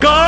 God!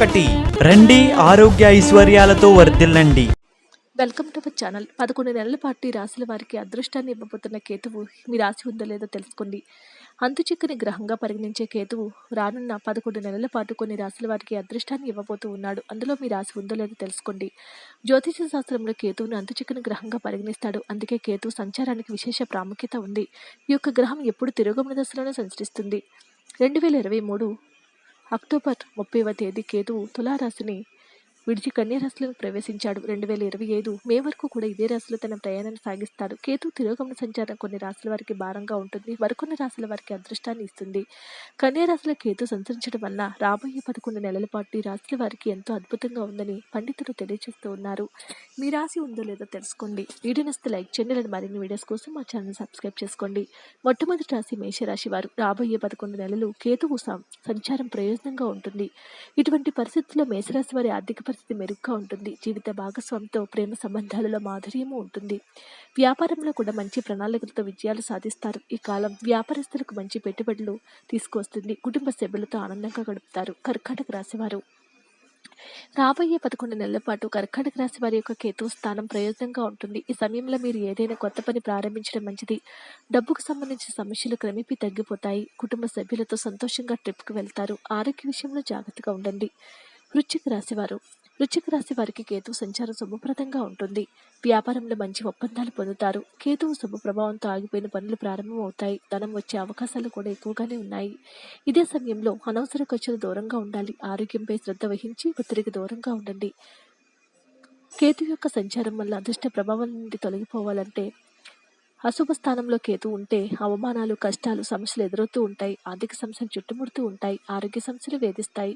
ఒకటి. రండి ఆరోగ్య ఐశ్వర్యాలతో వర్ధిల్లండి. Welcome to my channel. పదకొండు నెలల పాటు ఈ రాశుల వారికి అదృష్టాన్ని ఇవ్వబోతున్న కేతువు మీ రాశి ఉందో లేదో తెలుసుకోండి. అంతుచిక్కని గ్రహంగా పరిగణించే కేతువు రానున్న పదకొండు నెలల పాటు కొన్ని రాశుల వారికి అదృష్టాన్ని ఇవ్వబోతూ ఉన్నాడు. అందులో మీ రాశి ఉందో లేదో తెలుసుకోండి. జ్యోతిష శాస్త్రంలో కేతువును అంతు చిక్కని గ్రహంగా పరిగణిస్తాడు. అందుకే కేతు సంచారానికి విశేష ప్రాముఖ్యత ఉంది. ఈ యొక్క గ్రహం ఎప్పుడు తిరోగమన దశలోనే సంచరిస్తుంది. రెండు వేల ఇరవై మూడు అక్టోబర్ ముప్పైవ తేదీ కేతువు తులారాశిని విడిచి కన్యరాశిలో ప్రవేశించాడు. రెండు వేల ఇరవై ఐదు మే వరకు కూడా ఇదే రాశిలో తన ప్రయాణాన్ని సాగిస్తాడు. కేతు తిరోగమన సంచారం కొన్ని రాశుల వారికి భారంగా ఉంటుంది. మరికొన్ని రాశుల వారికి అదృష్టాన్ని ఇస్తుంది. కన్యరాశిలో కేతు సంచరించడం వల్ల రాబోయే పదకొండు నెలల పాటు ఈ రాశుల వారికి ఎంతో అద్భుతంగా ఉందని పండితులు తెలియజేస్తూ ఉన్నారు. మీ రాశి ఉందో లేదో తెలుసుకోండి. వీడియో నస్తే లైక్ చేయండి. లేదా మరిన్ని వీడియోస్ కోసం మా ఛానల్ సబ్స్క్రైబ్ చేసుకోండి. మొట్టమొదటి రాశి మేషరాశి వారు. రాబోయే పదకొండు నెలలు కేతువు సంచారం ప్రయోజనంగా ఉంటుంది. ఇటువంటి పరిస్థితుల్లో మేషరాశి వారి ఆర్థిక పరిస్థితి మెరుగ్గా ఉంటుంది. జీవిత భాగస్వామితో ప్రేమ సంబంధాలలో మాధుర్యము ఉంటుంది. వ్యాపారంలో కూడా మంచి ప్రణాళికలతో విజయాలు సాధిస్తారు. ఈ కాలం వ్యాపారస్తులకు మంచి పెట్టుబడులు తీసుకువస్తుంది కుటుంబ సభ్యులతో ఆనందంగా గడుపుతారు. కర్కాటక రాశివారు రాబోయే పదకొండు నెలల పాటు కర్కాటక రాశి వారి యొక్క కేతు స్థానం ప్రయోజనంగా ఉంటుంది. ఈ సమయంలో మీరు ఏదైనా కొత్త పని ప్రారంభించడం మంచిది. డబ్బుకు సంబంధించిన సమస్యలు క్రమేపీ తగ్గిపోతాయి. కుటుంబ సభ్యులతో సంతోషంగా ట్రిప్కి వెళ్తారు. ఆరోగ్య విషయంలో జాగ్రత్తగా ఉండండి. వృశ్చిక రాశివారు వృశ్చిక రాశి వారికి కేతు సంచారం శుభప్రదంగా ఉంటుంది. వ్యాపారంలో మంచి ఒప్పందాలు పొందుతారు. కేతువు శుభ ప్రభావంతో ఆగిపోయిన పనులు ప్రారంభమవుతాయి. ధనం వచ్చే అవకాశాలు కూడా ఎక్కువగానే ఉన్నాయి. ఇదే సమయంలో అనవసర ఖర్చులు దూరంగా ఉండాలి. ఆరోగ్యంపై శ్రద్ధ వహించి ఒత్తిడికి దూరంగా ఉండండి. కేతు యొక్క సంచారం వల్ల అదృష్ట ప్రభావం నుండి తొలగిపోవాలంటే అశుభ స్థానంలో కేతు ఉంటే అవమానాలు కష్టాలు సమస్యలు ఎదురవుతూ ఉంటాయి. ఆర్థిక సమస్యలు చుట్టుముడుతూ ఉంటాయి. ఆరోగ్య సమస్యలు వేధిస్తాయి.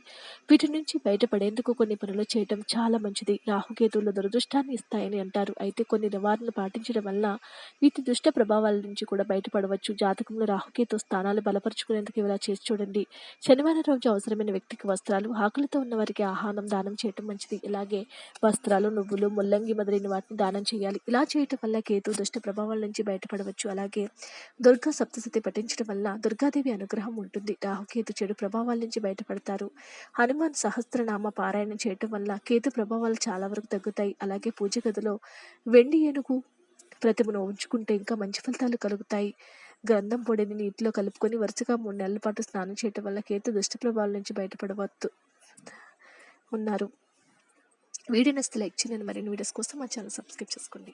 వీటి నుంచి బయటపడేందుకు కొన్ని పనులు చేయడం చాలా మంచిది. రాహుకేతువులు దురదృష్టాన్ని ఇస్తాయని అంటారు. అయితే కొన్ని నివారణలు పాటించడం వల్ల వీటి దుష్ట ప్రభావాల నుంచి కూడా బయటపడవచ్చు. జాతకంలో రాహుకేతు స్థానాలు బలపరుచుకునేందుకు ఇలా చేసి చూడండి. శనివారం రోజు అవసరమైన వ్యక్తికి వస్త్రాలు ఆకలితో ఉన్న వారికి ఆహారం దానం చేయటం మంచిది. ఇలాగే వస్త్రాలు నువ్వులు ముల్లంగి మొదలైన వాటిని దానం చేయాలి. ఇలా చేయటం వల్ల కేతు దుష్ట ప్రభావాల నుంచి బయటపడవచ్చు. అలాగే దుర్గా సప్తశతి పఠించడం వల్ల దుర్గాదేవి అనుగ్రహం ఉంటుంది. రాహుకేతు చెడు ప్రభావాల నుంచి బయటపడతారు. హనుమాన్ సహస్రనామ పారాయణం చేయటం వల్ల కేతు ప్రభావాలు చాలా వరకు తగ్గుతాయి. అలాగే పూజ గదిలో వెండి ఏనుగు ప్రతిమను ఉంచుకుంటే ఇంకా మంచి ఫలితాలు కలుగుతాయి. గంధం పొడిని నీటిలో కలుపుకొని వరుసగా మూడు నెలల పాటు స్నానం చేయటం వల్ల కేతు దుష్ట ప్రభావాల నుంచి బయటపడవద్దు ఉన్నారు. వీడియో నస్తే లైక్ చేయండి. మరిన్ని వీడియోస్ కోసం మా ఛానల్ సబ్స్క్రైబ్ చేసుకోండి.